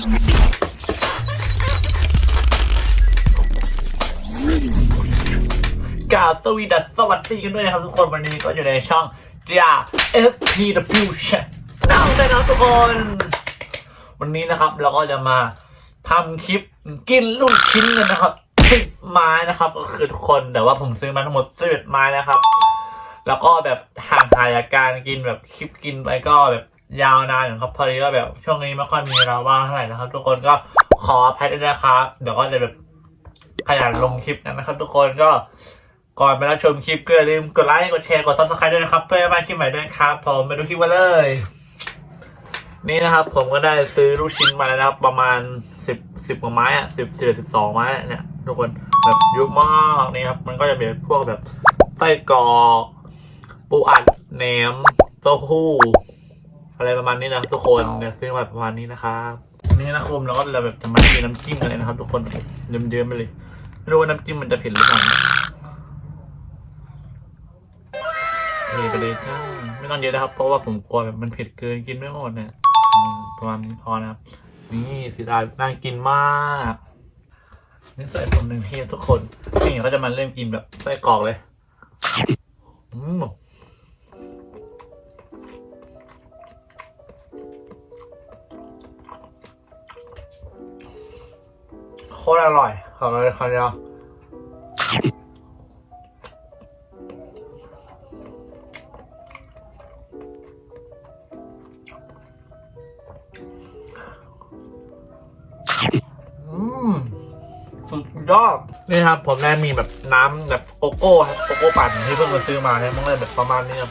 กาสวีดัสสวัสดีกันด้วยนะครับทุกคนวันนี้ก็อยู่ในช่อง j a SPW Channel นะครับทุกคน วันนี้นะครับเราก็จะมาทำคลิปกินลูกชิ้นกันนะครับสิบไม้นะครับก็คือทุกคนแต่ว่าผมซื้อมาทั้งหมดสิบไม้นะครับ แล้วก็แบบห่างหายจากการกินแบบคลิปกินไปก็แบบ ยาวนานครับพอดีก็แบบช่วงนี้ไม่ค่อยมีเวลาว่างเท่าไหร่นะครับ ทุกคนก็ขออภัยด้วยนะครับเดี๋ยวก็จะแบบขยันลงคลิปกันนะครับ ทุกคนก็ก่อนไปรับชมคลิปก็อย่าลืมกดไลค์กดแชร์กดซับสไครต์ด้วยนะครับ เพื่อไม่ให้พลาดคลิปใหม่ด้วยครับผมไปดูคลิปกันเลย นี่นะครับ ผมก็ได้ซื้อลูกชิ้นมาแล้วนะครับ ประมาณสิบสิบกว่าไม้อะสิบสิบสิบสองไม้เนี่ย ทุกคนแบบยุบมากนี่ครับ มันก็จะเป็นพวกแบบไส้กรอกปูอัดแหนมเต้าหู้ อะไรประมาณนี้นะทุกคนเนี่ยซื้อมาประมาณนี้นะครับนี่นะครับเราก็จะแบบจะมากินน้ำจิ้มกันเลยนะครับ ทุกคนเยิ้มๆไปเลยไม่รู้ว่าน้ำจิ้มมันจะเผ็ดหรือเปล่านะนี่ไปเลยจ้าไม่ต้องเยอะนะครับ เพราะว่าผมกลัวแบบมันเผ็ดเกินกินไม่หมดเนี่ยอืมประมาณนี้พอนะครับ นี่สีดาน่ากินมากนี่ใส่ผมหนึ่งที่ทุกคนนี่เขาจะมาเริ่มกินแบบไส้กรอกเลย โคตรอร่อยขอเลยคำเดียวอืมสุดยอดนี่ครับ ผมได้มีแบบน้ำแบบโกโก้ครับโกโก้ปั่นที่เพิ่งมาซื้อมาเนี่ยมันเลยแบบประมาณนี้ครับ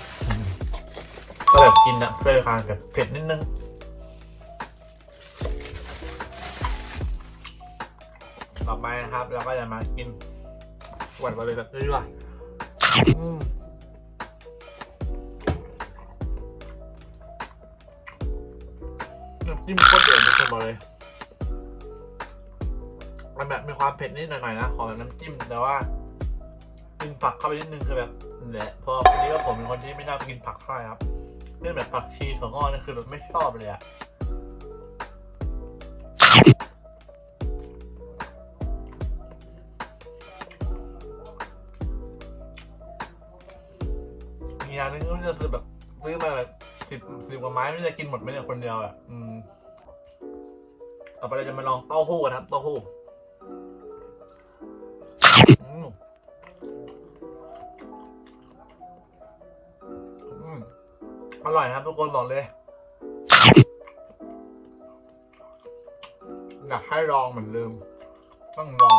ก็แบบกินอะเพื่อความแบบเผ็ดนิดนึง ต่อไปนะครับ เราก็จะมากินหวานไปเลยแบบนี้ดีกว่าอืมน้ำจิ้มโคตรเด็ดทุกคนบอกเลยมันแบบมีความเผ็ดนิดหน่อยๆนะของน้ำจิ้มแต่ว่ากินผักเข้าไปนิดนึงคือแบบนั่นแหละพราะวันนี้ก็ผมเป็นคนที่ไม่ชอบกินผักเท่าไหร่ครับเรื่องแบบผักชีถั่วงอกนี่คือแบบไม่ชอบเลยอะ อย่างนึงก็จะซื้อแบบซื้อมาแบบสิบสิบกว่าไม้ไม่รู้จะกินหมดไหมเนี่ยคนเดียวอะอืมต่อไปเราจะมาลองเต้าหู้กันครับเต้าหู้อืมอืมอร่อยนะครับทุกคนบอกเลยอยากให้ลองเหมือนลืม ต้องลอง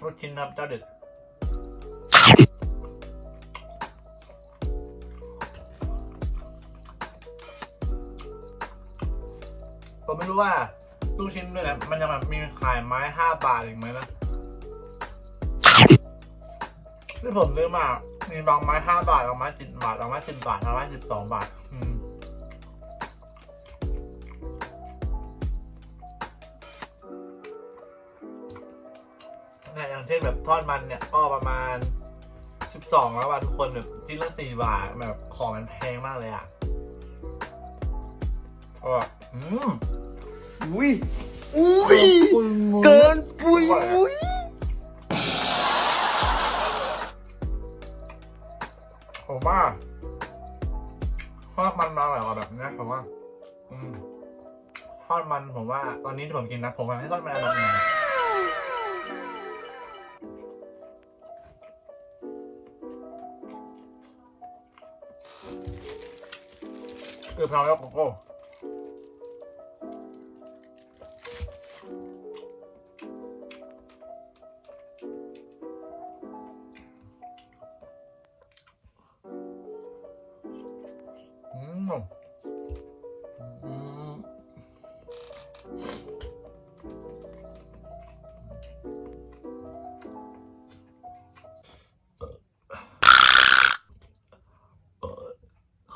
ลูกชิ้นครับเจ้าเด็ด ผมไม่รู้ว่าลูกชิ้นด้วยนะมันยังแบบมีขายไม้ห้าบาทอีกไหมนะที่ผมซื้อมามีบางไม้ห้าบาทบางไม้สิบบาทบางไม้สิบบาทบางไม้สิบสองบาท อืมเนี่ยอย่างเช่นแบบทอดมันเนี่ยก็ประมาณสิบสองแล้วว่าทุกคนแบบชิ้นละสี่บาทแบบของมันแพงมากเลยอะก็ อืมอุ้ย อุ้ย เกินปุยปุยผมว่าทอดมันมาอร่อยกว่าแบบนี้ผมว่า อืมทอดมันผมว่า ตอนนี้ที่ผมกินนะ ผมว่าให้ทอดมันอร่อยกว่าคือพร้อมแล้วโกโก้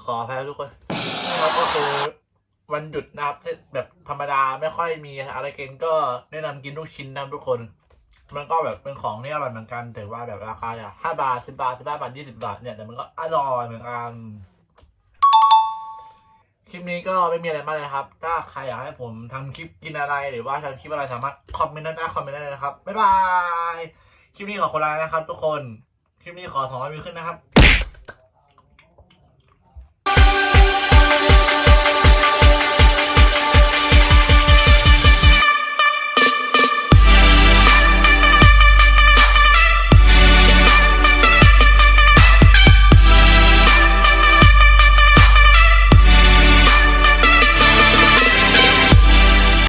ขออภัยทุกคนนะครับก็คือวันหยุดนะครับแบบธรรมดาไม่ค่อยมีอะไรกินก็แนะนำกินลูกชิ้นนะทุกคน มันก็แบบเป็นของที่อร่อยเหมือนกันแต่ว่าแบบราคาอะห้าบาทสิบบาทสิบห้าบาทยี่สิบาทเนี่ยแต่มันก็อร่อยเหมือนกันคลิปนี้ก็ไม่มีอะไรมากเลยครับ ถ้าใครอยากให้ผมทำคลิปกินอะไรหรือว่าทำคลิปอะไรสามารถคอมเมนต์ได้คอมเมนต์ได้เลยนะครับบ๊ายบายคลิปนี้ขอคนละนะครับ ทุกคนคลิปนี้ขอสองร้อยวิวขึ้นนะครับ